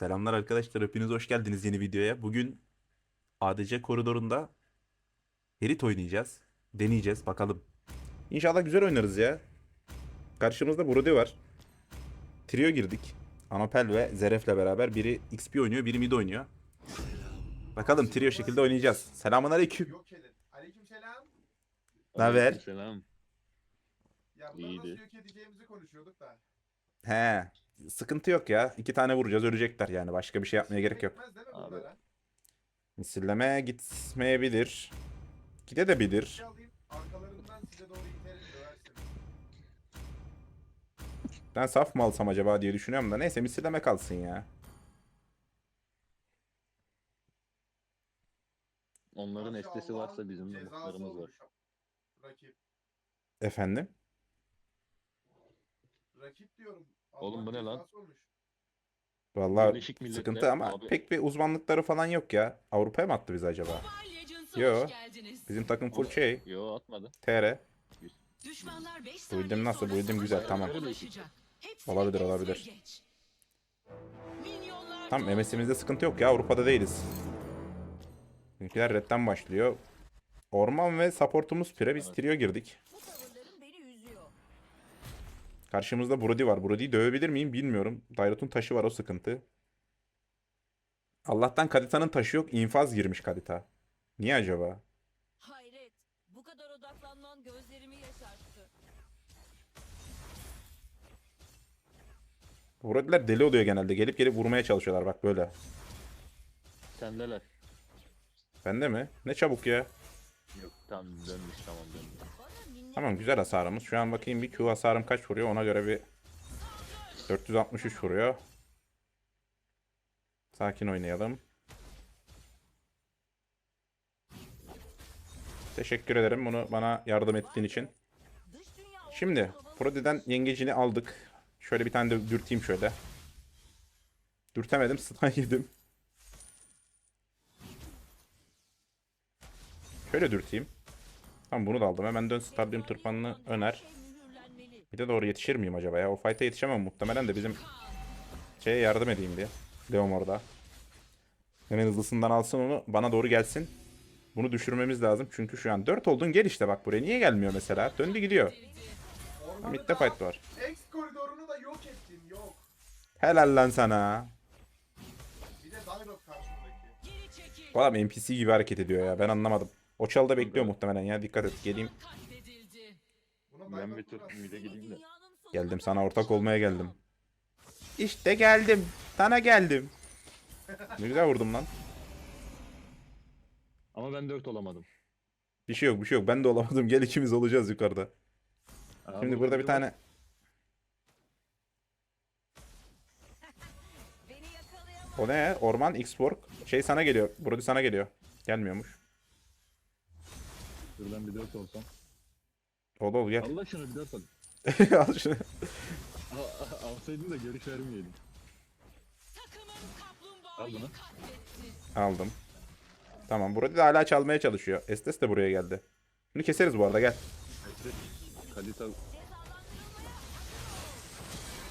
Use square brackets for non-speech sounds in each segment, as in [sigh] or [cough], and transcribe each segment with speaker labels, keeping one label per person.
Speaker 1: Selamlar arkadaşlar, hepiniz hoş geldiniz yeni videoya. Bugün ADC koridorunda Herit oynayacağız. Deneyeceğiz bakalım. İnşallah güzel oynarız ya. Karşımızda Brody var. Trio girdik. Anopel ve Zeref'le beraber biri XP oynuyor, biri mid oynuyor. Bakalım trio şekilde oynayacağız. Selamun aleyküm.
Speaker 2: Yok edin. Aleykümselam.
Speaker 1: Naber?
Speaker 3: Selam.
Speaker 2: Ya bunları nasıl yok edeceğimizi konuşuyorduk da.
Speaker 1: He. Sıkıntı yok ya. İki tane vuracağız ölecekler yani. Başka bir şey yapmaya gerek yok.
Speaker 3: Abi.
Speaker 1: Misilleme gitmeyebilir. Gide de bilir. Ben saf mı alsam acaba diye düşünüyorum da neyse misilleme kalsın ya.
Speaker 3: Onların estesi varsa bizim mutlarımız var.
Speaker 1: Efendim?
Speaker 2: Rakip diyorum.
Speaker 3: Oğlum bu ne lan?
Speaker 2: cezası olmuş.
Speaker 1: Vallahi
Speaker 3: Birleşik Milletler
Speaker 1: sıkıntı ama
Speaker 3: abi.
Speaker 1: pek bir uzmanlıkları falan yok ya. Avrupa'ya mı attı bizi acaba?
Speaker 4: Mobile Legends'a
Speaker 1: Yo.
Speaker 4: hoş geldiniz.
Speaker 1: Bizim takım full şey.
Speaker 3: Yo atmadı.
Speaker 1: TR.
Speaker 4: Düşmanlar 5
Speaker 1: Bu bildim nasıl, bu bildim güzel, tamam. Olabilir, olabilir. Tamam. MS'imizde sıkıntı yok ya. Avrupa'da değiliz. Bizimkiler redden başlıyor. Orman ve supportumuz pire. Biz
Speaker 3: Evet.
Speaker 1: trio girdik.
Speaker 4: Bu tavırların beni üzüyor.
Speaker 1: Karşımızda Brody var. Brody'yi dövebilir miyim bilmiyorum. Dairut'un taşı var o sıkıntı. Allah'tan Kadita'nın taşı yok. İnfaz girmiş Kadita. Niye acaba?
Speaker 4: Hayret. Bu kadar odaklanman gözlerimi yaşarttı.
Speaker 1: Brody'ler deli oluyor genelde. Gelip gelip vurmaya çalışıyorlar bak böyle.
Speaker 3: Sendeler.
Speaker 1: Bende mi? Ne çabuk ya.
Speaker 3: Yok tam dönmüş tamam dönmüş.
Speaker 1: Tamam güzel hasarımız. Şu an bakayım bir Q hasarım kaç vuruyor. Ona göre bir 463 vuruyor. Sakin oynayalım. Teşekkür ederim bunu bana yardım ettiğin için. Şimdi. Brody'den yengecini aldık. Şöyle bir tane de dürteyim şöyle. Dürtemedim [laughs] stun yedim. Şöyle dürteyim. Tamam bunu da aldım. Hemen dön Stadyum tırpanını öner. Bir de doğru yetişir miyim acaba ya? O fight'a yetişemem muhtemelen de bizim şeye yardım edeyim diye. Leon orada. Hemen hızlısından alsın onu. Bana doğru gelsin. Bunu düşürmemiz lazım. Çünkü şu an 4 oldun gel işte bak buraya. Niye gelmiyor mesela? Döndü gidiyor. Mid'de fight var.
Speaker 2: X koridorunu da yok ettin yok.
Speaker 1: Helal lan sana.
Speaker 2: Bir de karşımdaki.
Speaker 1: Bu adam NPC gibi hareket ediyor ya. Ben anlamadım. O çalda bekliyor muhtemelen ya. Dikkat et. Geleyim.
Speaker 3: Ben bir tur mide gideyim de.
Speaker 1: Geldim sana ortak olmaya geldim. İşte geldim. Sana geldim. Ne güzel vurdum lan. [laughs]
Speaker 3: Ama ben dört olamadım.
Speaker 1: Bir şey yok bir şey yok. Ben de olamadım. Gel ikimiz olacağız yukarıda.
Speaker 3: Aa,
Speaker 1: Şimdi burada bir tane [laughs] o ne? Orman X-Work. Şey sana geliyor. Brody sana geliyor. Gelmiyormuş.
Speaker 3: Dur ben bir dört olsam.
Speaker 1: Ol ol gel.
Speaker 3: Allah şunu bir dört al. [laughs]
Speaker 1: Al şunu.
Speaker 3: Al- al- Alsaydın da görüş.
Speaker 4: Takımın
Speaker 3: Al
Speaker 4: kaplumbağayı
Speaker 3: bunu.
Speaker 4: katletti.
Speaker 1: Aldım. Tamam Brody de hala çalmaya çalışıyor. Estes de buraya geldi. Bunu keseriz bu arada gel.
Speaker 3: Kalita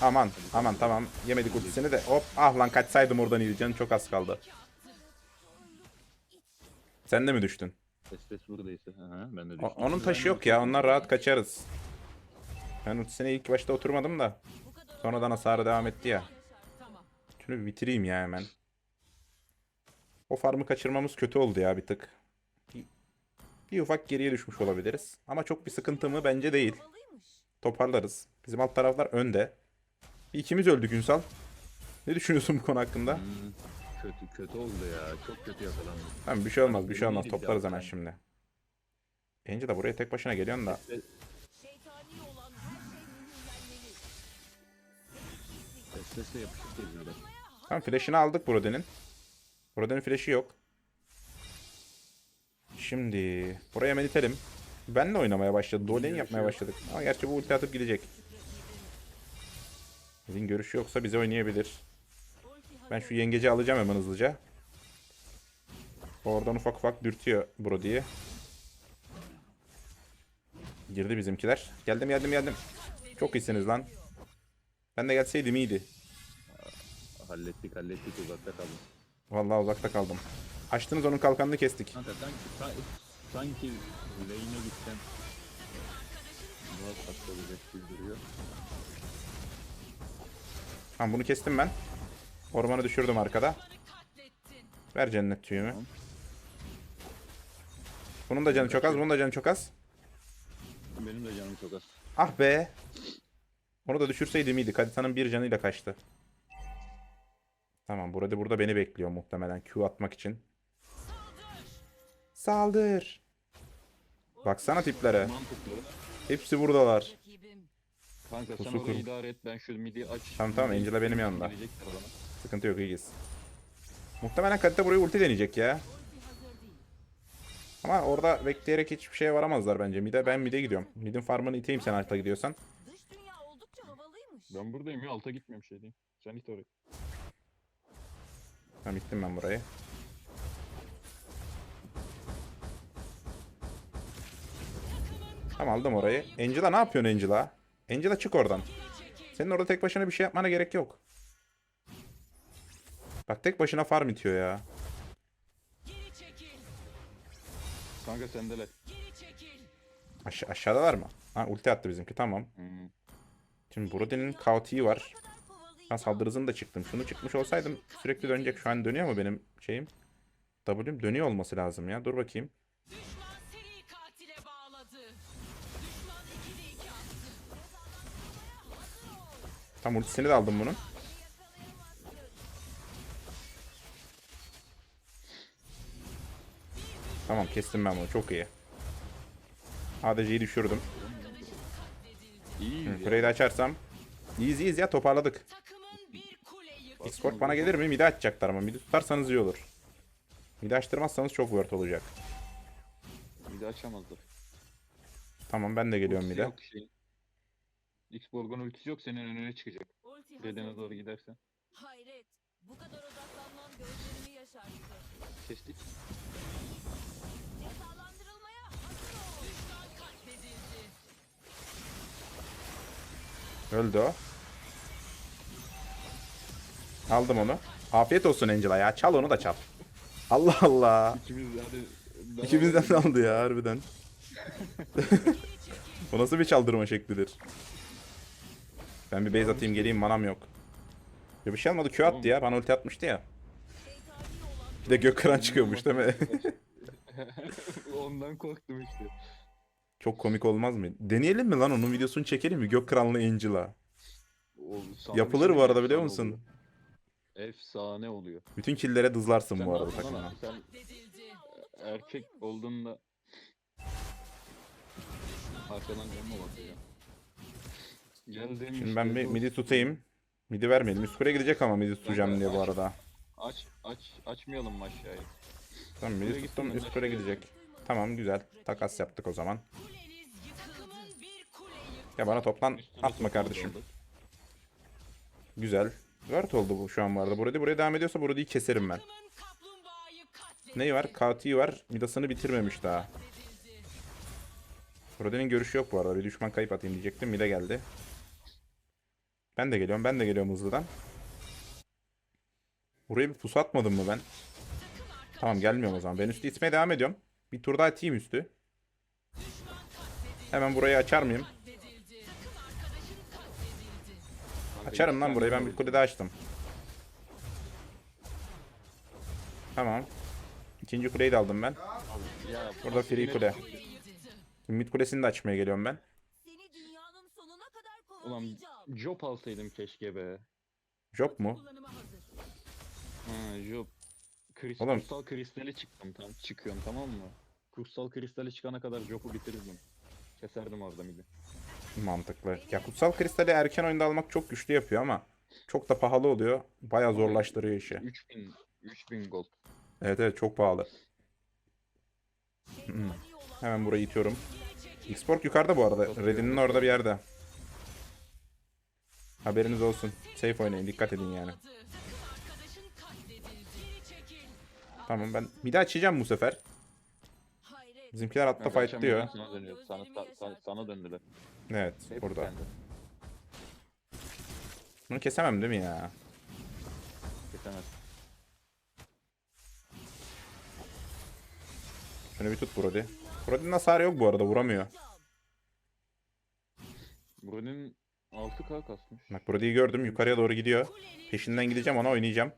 Speaker 1: Aman aman tamam. Yemedik ultisini de. Hop ah lan kaçsaydım oradan. Canım çok az kaldı. Sen de mi düştün?
Speaker 3: Estes buradaysa. Aha, ben de
Speaker 1: O-
Speaker 3: düştüm.
Speaker 1: onun taşı yok ya. Ondan rahat kaçarız. Ben ultisine ilk başta oturmadım da. Sonradan hasarı devam etti ya. Şunu bir bitireyim ya hemen. O farmı kaçırmamız kötü oldu ya bir tık. Bir, bir ufak geriye düşmüş olabiliriz. Ama çok bir sıkıntı mı? Bence değil. Toparlarız. Bizim alt taraflar önde. Bir ikimiz öldük Ünsal. Ne düşünüyorsun bu konu hakkında?
Speaker 3: Hmm, kötü kötü oldu ya. Çok kötü yakalandı.
Speaker 1: Tamam bir şey olmaz bir şey olmaz. Toplarız hemen şimdi. Bence de buraya tek başına geliyorsun da.
Speaker 3: Estes-
Speaker 4: Şeytani olan her şey mühürlenmeli.
Speaker 3: Estes'le yapışık geziyorlar.
Speaker 1: Tamam flash'ını aldık Brody'nin. Brody'nin flash'ı yok. Şimdi buraya hemen itelim. Benle oynamaya başladı. Dolen yapmaya başladık. Ama gerçi bu ulti atıp gidecek. Bizim görüşü yoksa bize oynayabilir. Ben şu yengeci alacağım hemen hızlıca. Oradan ufak ufak dürtüyor Brody'yi. Girdi bizimkiler. Geldim geldim geldim. Çok iyisiniz lan. Ben de gelseydim iyiydi.
Speaker 3: Hallettik hallettik uzakta kaldım.
Speaker 1: Vallahi uzakta kaldım. Açtınız onun kalkanını kestik.
Speaker 3: Kanka sanki, sanki, sanki lane'e gitsem duruyor.
Speaker 1: Tamam bunu kestim ben. Ormanı düşürdüm arkada. Ver cennet tüyümü. Bunun da canı çok az, bunun da canı çok az.
Speaker 3: Benim de canım çok az.
Speaker 1: Ah be. Onu da düşürseydim iyiydi. Kadita'nın bir canıyla kaçtı. Tamam burada burada beni bekliyor muhtemelen Q atmak için. Saldır. Baksana tiplere.
Speaker 3: Mantıklı.
Speaker 1: Hepsi buradalar.
Speaker 3: Kanka sen
Speaker 1: Pusu
Speaker 3: orayı
Speaker 1: kur.
Speaker 3: idare et ben şu midi aç.
Speaker 1: Tamam, tamam, Angela benim yanımda.
Speaker 3: Gelecekler.
Speaker 1: Sıkıntı yok iyiyiz. Muhtemelen Kadita burayı ulti deneyecek ya. Ama orada bekleyerek hiçbir şeye varamazlar bence. Mide ben mide gidiyorum. Midin farmını iteyim sen alta gidiyorsan.
Speaker 4: Dış dünya oldukça havalıymış.
Speaker 3: Ben buradayım ya alta gitmiyorum şey diyeyim. Sen git oraya.
Speaker 1: Tamam gittim ben burayı. Tamam aldım orayı. Angela ne yapıyorsun Angela? Angela çık oradan. Senin orada tek başına bir şey yapmana gerek yok. Bak tek başına farm itiyor ya.
Speaker 3: Kanka
Speaker 4: çekil.
Speaker 1: Aş aşağıdalar mı? Ha ulti attı bizimki tamam.
Speaker 3: Hmm.
Speaker 1: Şimdi Brody'nin KOT'yi var. Ben saldırı hızını da çıktım. Şunu çıkmış olsaydım sürekli dönecek. Şu an dönüyor mu benim şeyim? W'm dönüyor olması lazım ya. Dur bakayım.
Speaker 4: Düşman seri katile bağladı. Düşman 2'de 2 attı.
Speaker 1: Tam ultisini de aldım bunun. Tamam kestim ben bunu. Çok iyi. ADC'yi düşürdüm.
Speaker 3: İyi.
Speaker 1: Kuleyi de açarsam. İyiyiz iyiyiz ya toparladık. Export bana gelir mi? Midi açacaklar ama midi tutarsanız iyi olur. Midi açtırmazsanız çok word olacak.
Speaker 3: Midi açamazlar.
Speaker 1: Tamam ben de geliyorum mide.
Speaker 3: yok şeyin. X-Borg'un ultisi yok senin önüne çıkacak.
Speaker 4: Hazır
Speaker 3: doğru gidersen.
Speaker 4: Hayret. Bu kadar odaklanman gözlerimi yaşarttı.
Speaker 3: Kestik.
Speaker 1: Öldü o. Aldım onu. Afiyet olsun Angela ya. Çal onu da çal. Allah Allah.
Speaker 3: İkimiz de
Speaker 1: İkimizden de aldı ya harbiden. [laughs] Bu nasıl bir çaldırma şeklidir? Ben bir base atayım geleyim manam yok. Ya bir şey almadı Q attı ya. Bana ulti atmıştı ya. Bir de gök kıran çıkıyormuş değil mi? [laughs] [laughs]
Speaker 3: Ondan korktum işte.
Speaker 1: Çok komik olmaz mı? Deneyelim mi lan onun videosunu çekelim mi? Gök kıranlı Angela.
Speaker 3: O, sana
Speaker 1: Yapılır
Speaker 3: şey
Speaker 1: bu arada biliyor musun?
Speaker 3: oluyor. Efsane oluyor.
Speaker 1: Bütün killere dızlarsın
Speaker 3: Sen
Speaker 1: bu arada takımdan.
Speaker 3: Sen erkek olduğunda arkadan gelme bakıyor. Geldim
Speaker 1: Şimdi ben bir midi tutayım. Midi vermeyelim. Üst kule gidecek ama midi tutacağım diye bu arada.
Speaker 3: Aç aç açmayalım mı aşağıyı?
Speaker 1: Tamam midi tuttum üst kule gidecek. Tamam güzel. Takas yaptık o zaman. Ya bana toplan atma kardeşim. Güzel. Word oldu bu şu an arada. Burada buraya devam ediyorsa burayı keserim ben. Neyi var? KT var. Midasını bitirmemiş daha. Brody'nin görüşü yok bu arada. Bir düşman kayıp atayım diyecektim. Mide geldi. Ben de geliyorum. Ben de geliyorum hızlıdan. Buraya bir pusu atmadım mı ben? Tamam gelmiyorum o zaman. Ben üstü itmeye devam ediyorum. Bir tur daha atayım üstü. Hemen burayı açar mıyım? Açarım lan burayı. Ben bir
Speaker 3: ulti.
Speaker 1: kule daha açtım. Tamam. İkinci kuleyi de aldım ben. Burada free kule. Mid kulesini de açmaya geliyorum ben.
Speaker 4: Seni dünyanın sonuna kadar
Speaker 3: Ulan
Speaker 4: kovalayacağım.
Speaker 3: job alsaydım keşke be.
Speaker 1: Job mu?
Speaker 4: Kullanıma hazır.
Speaker 3: Ha job. Kris
Speaker 1: Oğlum.
Speaker 3: Kutsal kristali çıktım tam çıkıyorum tamam mı? Kutsal kristali çıkana kadar job'u bitirirdim. Keserdim orada midi.
Speaker 1: Mantıklı. Ya kutsal kristali erken oyunda almak çok güçlü yapıyor ama çok da pahalı oluyor. Bayağı zorlaştırıyor işi.
Speaker 3: 3000 3000 gold.
Speaker 1: Evet evet çok pahalı.
Speaker 4: Olan
Speaker 1: Hemen burayı itiyorum. Xport yukarıda bu arada. Red'inin orada bir yerde. Haberiniz olsun. Safe oynayın. Dikkat edin yani. Tamam ben midi açacağım bu sefer. Bizimkiler hatta
Speaker 3: Kanka,
Speaker 1: fightlıyor.
Speaker 3: akşam Sana dönüyor. Sana, sa- sa- sana döndüler.
Speaker 1: Evet
Speaker 3: Hep
Speaker 1: burada.
Speaker 3: bende.
Speaker 1: Bunu kesemem değil mi ya?
Speaker 3: kesemez.
Speaker 1: Şunu bir tut Brody. Brody'nin hasarı yok bu arada vuramıyor.
Speaker 3: Brody'nin 6k kasmış.
Speaker 1: Bak Brody'yi gördüm yukarıya doğru gidiyor. Peşinden gideceğim ona oynayacağım.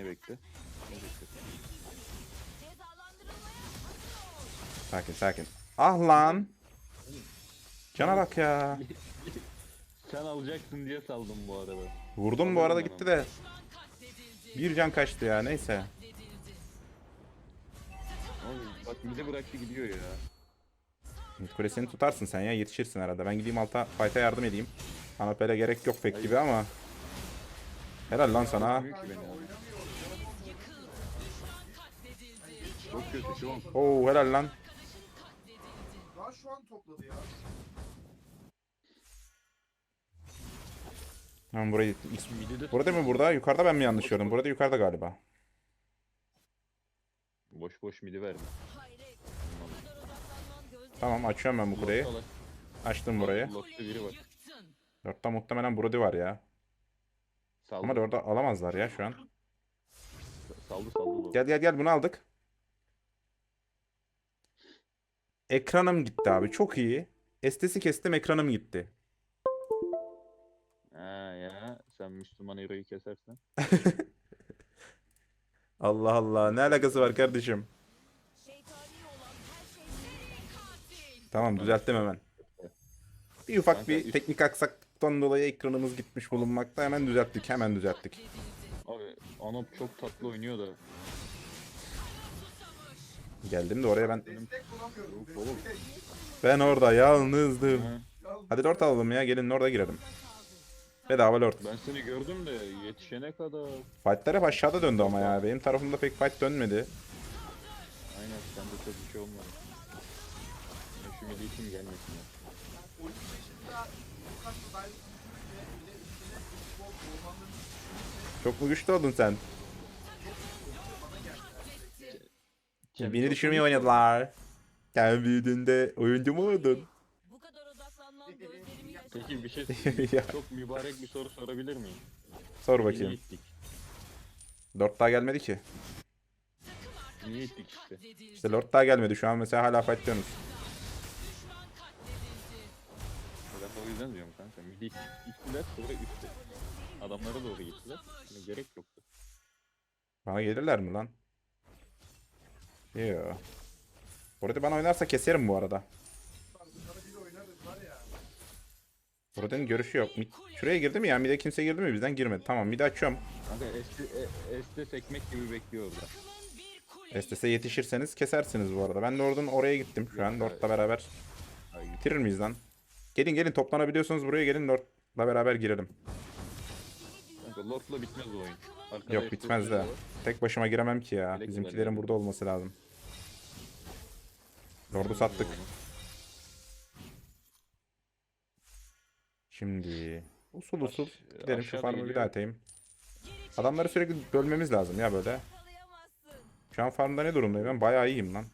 Speaker 3: Beyni bekle.
Speaker 1: Sakin sakin. Ah lan. Cana bak ya.
Speaker 3: Sen alacaksın diye saldım bu arada.
Speaker 1: Vurdum bu arada gitti de. Bir can kaçtı ya neyse.
Speaker 3: Oğlum bak mide bıraktı gidiyor ya.
Speaker 1: Mid kulesini tutarsın sen ya yetişirsin herhalde. Ben gideyim alta fight'a yardım edeyim. Hanapel'e gerek yok pek gibi ama. Helal lan sana.
Speaker 3: Büyük beni Çok kötü şu an.
Speaker 1: Oo helal lan.
Speaker 2: Daha şu an topladı ya.
Speaker 1: Ben burayı Burada mı burada? Yukarıda ben mi yanlış gördüm? Burada yukarıda galiba.
Speaker 3: boş boş midi verme.
Speaker 1: Tamam açıyorum ben bu kuleyi. Açtım burayı.
Speaker 3: Lokta biri var.
Speaker 4: Yıktın.
Speaker 1: Dörtte muhtemelen Brody var ya.
Speaker 3: Saldı.
Speaker 1: Ama orada alamazlar ya şu an.
Speaker 3: Saldı saldı. Gel
Speaker 1: gel gel bunu aldık. Ekranım gitti abi. Çok iyi. Estesi kestim ekranım gitti.
Speaker 3: Ha ya sen Müslüman hero'yu kesersen. [laughs]
Speaker 1: Allah Allah. Ne alakası var kardeşim? Tamam düzelttim hemen. Bir ufak
Speaker 3: Kanka,
Speaker 1: bir
Speaker 3: üst-
Speaker 1: teknik aksaklıktan dolayı ekranımız gitmiş bulunmakta. Hemen düzelttik. Hemen düzelttik.
Speaker 3: Abi Anop çok tatlı oynuyor da.
Speaker 1: Geldim de oraya ben ben orada yalnızdım.
Speaker 3: Ha,
Speaker 1: Hadi lord alalım ya. Gelin lord'a girelim. Bedava lord.
Speaker 3: ben seni gördüm de yetişene kadar.
Speaker 1: Fight'lar hep aşağıda döndü ama ya. Benim tarafımda pek fight dönmedi.
Speaker 3: Aynen sende çok bir şey olmadı. Midi için gelmesin ya.
Speaker 1: Çok mu güçlü oldun sen? Beni düşürmeye oynadılar. Sen büyüdüğünde oyuncu mu oldun?
Speaker 4: Bu kadar odaklanmam gözlerimi.
Speaker 3: Peki bir şey [laughs]
Speaker 1: Ya.
Speaker 3: çok mübarek bir soru sorabilir miyim?
Speaker 1: Sor
Speaker 3: Niye
Speaker 1: bakayım.
Speaker 3: gittik?
Speaker 1: Lord daha gelmedi ki.
Speaker 3: Niye gittik işte?
Speaker 1: İşte Lord daha gelmedi. Şu an mesela hala fight diyorsunuz.
Speaker 3: Ben de o yüzden diyorum kanka. Midi gittiler sonra üstte. Adamlara doğru gittiler. Hani gerek yoktu.
Speaker 1: Bana gelirler mi lan? Yo. Burada bana oynarsa keserim bu arada. Burada'nın görüşü yok. Mid- Şuraya girdi mi ya? Mid'e kimse girdi mi? Bizden girmedi. Tamam mid'i açıyorum.
Speaker 3: Kanka este, e, este sekmek gibi bekliyor orada.
Speaker 1: Estes'e yetişirseniz kesersiniz bu arada. Ben de oradan oraya gittim şu an. Lord'la beraber. Bitirir miyiz lan? Gelin gelin toplanabiliyorsanız buraya gelin Lord'la beraber girelim.
Speaker 3: Kanka Lord'la bitmez bu oyun. Arkada
Speaker 1: Yok bitmez de. Tek başıma giremem ki ya.
Speaker 3: Melek
Speaker 1: Bizimkilerin burada olması lazım. Lord'u sattık. Şimdi usul usul
Speaker 3: Aş-
Speaker 1: gidelim şu farmı bir daha atayım. Adamları sürekli bölmemiz lazım ya böyle. Şu an farmda ne durumdayım ben? Bayağı iyiyim lan.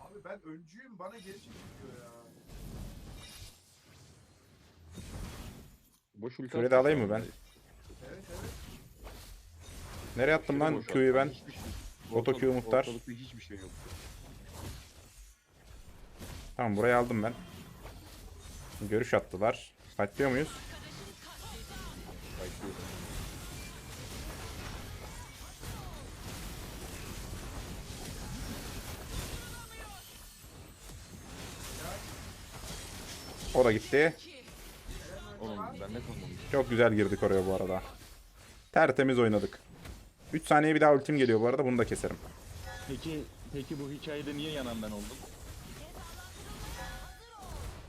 Speaker 2: Abi ben öncüyüm bana geri çekiliyor ya.
Speaker 3: Boş ulti
Speaker 1: alayım mı
Speaker 3: abi.
Speaker 1: ben? Nereye attım lan
Speaker 3: boş
Speaker 1: Q'yu ben?
Speaker 3: Hiçbir şey-
Speaker 1: Oto Q muhtar.
Speaker 3: Ortalıkta hiçbir şey yok.
Speaker 1: Tamam burayı aldım ben. Görüş attılar. Fightlıyor muyuz?
Speaker 3: Başlıyor.
Speaker 1: O da gitti.
Speaker 3: Oğlum ben ne?
Speaker 1: Çok güzel girdik oraya bu arada. Tertemiz oynadık. 3 saniye bir daha ultim geliyor bu arada bunu da keserim.
Speaker 3: Peki peki bu hikayede niye yanan ben oldum?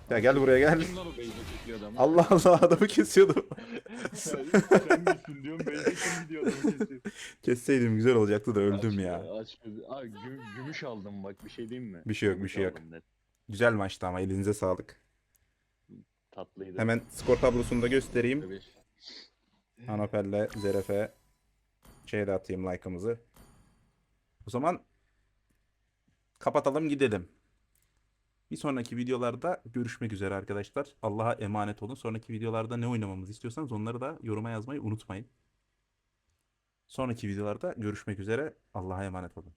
Speaker 1: Ya gel buraya gel.
Speaker 3: Kim lan o beyze çekiyor adamı?
Speaker 1: Allah Allah adamı kesiyordum. [laughs]
Speaker 3: Sen misin diyorum beyze kim gidiyor adamı kesiyor.
Speaker 1: Kesseydim güzel olacaktı da öldüm
Speaker 3: Aç-
Speaker 1: ya.
Speaker 3: Aç gözü. Abi güm- gümüş aldım bak bir şey diyeyim mi?
Speaker 1: Bir şey yok, bir
Speaker 3: Gümüş
Speaker 1: şey yok.
Speaker 3: aldım net.
Speaker 1: Güzel maçtı ama elinize sağlık.
Speaker 3: Tatlıydı.
Speaker 1: Hemen skor tablosunu da göstereyim.
Speaker 3: Tabii.
Speaker 1: Anopel'le Zeref'e şeye de atayım like'ımızı. O zaman kapatalım gidelim. Bir sonraki videolarda görüşmek üzere arkadaşlar. Allah'a emanet olun. Sonraki videolarda ne oynamamızı istiyorsanız onları da yoruma yazmayı unutmayın. Sonraki videolarda görüşmek üzere. Allah'a emanet olun.